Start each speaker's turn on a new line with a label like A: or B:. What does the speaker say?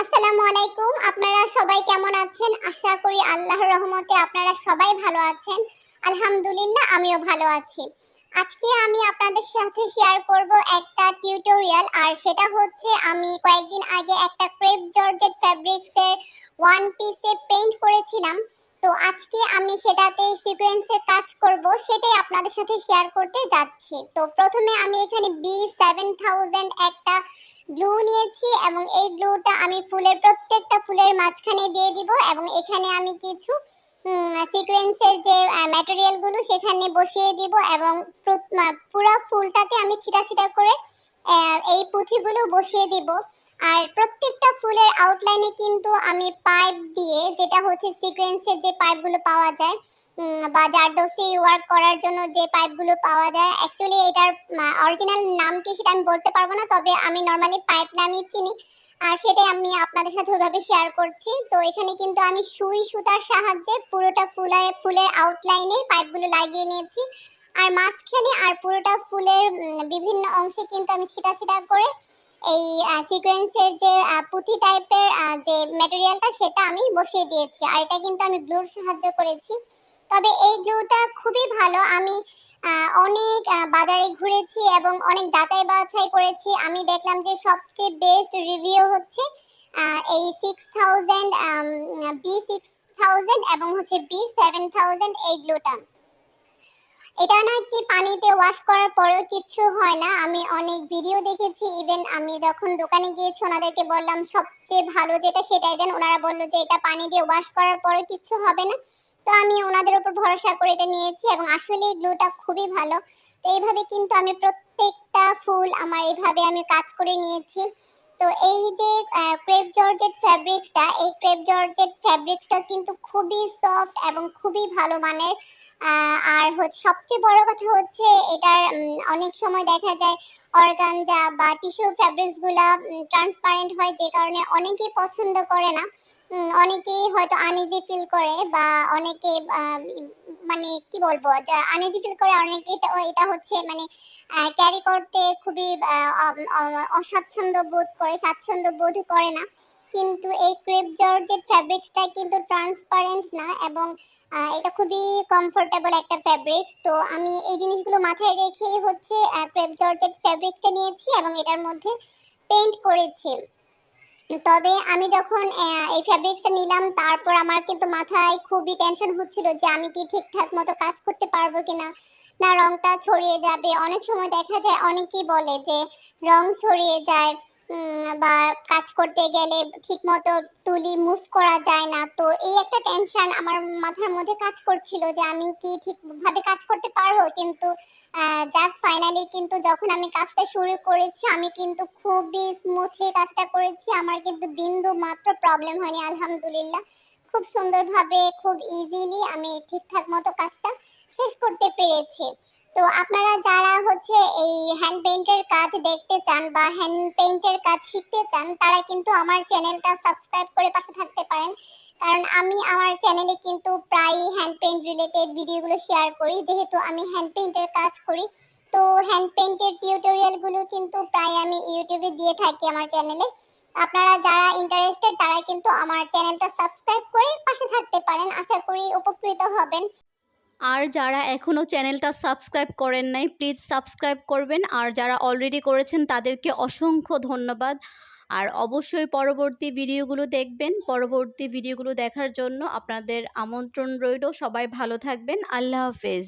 A: আসসালামু আলাইকুম। আপনারা সবাই কেমন আছেন? আশা করি আল্লাহর রহমতে আপনারা সবাই ভালো আছেন। আলহামদুলিল্লাহ, আমিও ভালো আছি। আজকে আমি আপনাদের সাথে শেয়ার করব একটা টিউটোরিয়াল আর সেটা হচ্ছে আমি কয়েকদিন আগে একটা ক্রেপ জর্জেট ফ্যাব্রিক্সের ওয়ান পিসে পেইন্ট করেছিলাম। তো আজকে আমি সেটাতে সিকোয়েন্সের কাজ করব, সেটাই আপনাদের সাথে শেয়ার করতে যাচ্ছি। তো প্রথমে আমি এখানে বি সেভেন থাউজেন্ড একটা গ্লু নিয়েছি এবং এই গ্লুটা আমি ফুলের প্রত্যেকটা ফুলের মাঝখানে দিয়ে দিব এবং এখানে আমি কিছু সিকোয়েন্সের যে ম্যাটেরিয়ালগুলো সেখানে বসিয়ে দিব এবং পুরো ফুলটাতে আমি ছিটা ছিটা করে এই পুঁথিগুলো বসিয়ে দিব। আর প্রত্যেকটা ফুলের আউটলাইনে কিন্তু আমি পাইপ দিয়ে, যেটা হচ্ছে সিকোয়েন্সের যে পাইপগুলো পাওয়া যায় বা জারদোসি ওয়ার্ক করার জন্য যে পাইপগুলো পাওয়া যায় অ্যাকচুয়ালি এটার অরিজিনাল নাম কি সেটা আমি বলতে পারব না, তবে আমি নর্মালি পাইপ নামই চিনি। আর সেটাই আমি আপনাদের সাথে ওইভাবে শেয়ার করছি। তো এখানে কিন্তু আমি সুই সুতার সাহায্যে পুরোটা ফুলে ফুলের আউটলাইনে পাইপগুলো লাগিয়ে নিয়েছি। আর মাঝখানে আর পুরোটা ফুলের বিভিন্ন অংশে কিন্তু আমি ছিটা ছিটা করে এই সিকোয়েন্সের যে পুঁথি টাইপের যে ম্যাটেরিয়ালটা সেটা আমি বসিয়ে দিয়েছি। আর এটা কিন্তু আমি গ্লুর সাহায্য করেছি। তবে এই গ্লুটা খুবই ভালো। আমি অনেক বাজারে ঘুরেছি এবং অনেক যাচাই বাছাই করেছি। আমি দেখলাম যে সবচেয়ে বেস্ট রিভিউ হচ্ছে এই six thousand B six thousand এবং হচ্ছে বি সেভেন থাউজেন্ড এই গ্লুটা এটা নাকি পানিতে ওয়াশ করার পরেও কিছু হয় না। আমি অনেক ভিডিও দেখেছি ইভেন আমি যখন দোকানে গিয়েছি, ওনাদেরকে বললাম, সবচেয়ে ভালো যেটা সেটাই দেন। ওনারা বলল যে, এটা পানি দিয়ে ওয়াশ করার পরেও কিছু হবে না। তো আমি ওনাদের উপর ভরসা করে এটা নিয়েছি এবং আসলে গ্লুটা খুবই ভালো। তো এইভাবে কিন্তু আমি প্রত্যেকটা ফুল আমার এইভাবে আমি কাজ করে নিয়েছি। তো এই যে ক্রেপ জর্জেট ফ্যাব্রিক্সটা, এই ক্রেপ জর্জেট ফ্যাব্রিক্সটা কিন্তু খুবই সফট এবং খুবই ভালো মানের। আর হচ্ছে, সবচেয়ে বড় কথা হচ্ছে, এটার অনেক সময় দেখা যায় অর্গানজা বা টিস্যু ফ্যাব্রিক্সগুলা ট্রান্সপারেন্ট হয় যে কারণে অনেকেই পছন্দ করে না। অনেকেই হয়তো আনইজি ফিল করে বা অনেকে মানে কি বলব আনইজি ফিল করে অনেকে, এটা এটা হচ্ছে মানে ক্যারি করতে খুবই অস্বাচ্ছন্দ্য বোধ করে, স্বাচ্ছন্দ্য বোধ করে না। কিন্তু এই ক্রেপ জর্জের ফ্যাব্রিক্সটা কিন্তু ট্রান্সপারেন্ট না এবং এটা খুবই কমফোর্টেবল একটা ফ্যাব্রিক্স তো আমি এই জিনিসগুলো মাথায় রেখেই হচ্ছে ক্রেপ জর্জের ফ্যাব্রিক্সটা নিয়েছি এবং এটার মধ্যে পেইন্ট করেছি। তবে আমি যখন এই ফ্যাব্রিক্সটা নিলাম, তারপর আমার কিন্তু মাথায় খুবই টেনশন হচ্ছিল যে আমি কি ঠিকঠাক মতো কাজ করতে পারব কিনা। না, রংটা ছড়িয়ে যাবে। অনেক সময় দেখা যায়, অনেকেই বলে যে রং ছড়িয়ে যায়। বা কাজ করতে গেলে ঠিক মতো তুলি মুভ করা যায় না। তো এই একটা টেনশন আমার মাথার মধ্যে কাজ করছিল যে আমি কি ঠিকভাবে কাজ করতে পারব? কিন্তু যাক ফাইনালি কিন্তু যখন আমি কাজটা শুরু করেছি, আমি কিন্তু খুবই স্মুথলি কাজটা করেছি। আমার কিন্তু বিন্দু মাত্র প্রবলেম হয়নি, আলহামদুলিল্লাহ। খুব সুন্দরভাবে, খুব ইজিলি আমি ঠিকঠাক মতো কাজটা শেষ করতে পেরেছি। তো আপনারা যারা হচ্ছে এই হ্যান্ড পেইন্টের কাজ দেখতে চান বা হ্যান্ড পেইন্টের কাজ শিখতে চান, তারা কিন্তু আমার চ্যানেলটা সাবস্ক্রাইব করে পাশে থাকতে পারেন। কারণ আমি আমার চ্যানেলে কিন্তু প্রায় হ্যান্ড পেইন্ট রিলেটেড ভিডিওগুলো শেয়ার করি। যেহেতু আমি হ্যান্ড পেইন্টের কাজ করি, তো হ্যান্ড পেইন্টের টিউটোরিয়ালগুলো কিন্তু প্রায় আমি ইউটিউবে দিয়ে থাকি আমার চ্যানেলে আপনারা যারা ইন্টারেস্টেড তারা কিন্তু আমার চ্যানেলটা সাবস্ক্রাইব করে পাশে থাকতে পারেন। আশা করি উপকৃত হবেন।
B: আর যারা এখনও চ্যানেলটা সাবস্ক্রাইব করেন নাই, প্লিজ সাবস্ক্রাইব করবেন। আর যারা অলরেডি করেছেন, তাদেরকে অসংখ্য ধন্যবাদ। আর অবশ্যই পরবর্তী ভিডিওগুলো দেখবেন। পরবর্তী ভিডিওগুলো দেখার জন্য আপনাদের আমন্ত্রণ রইল। সবাই ভালো থাকবেন। আল্লাহ হাফেজ।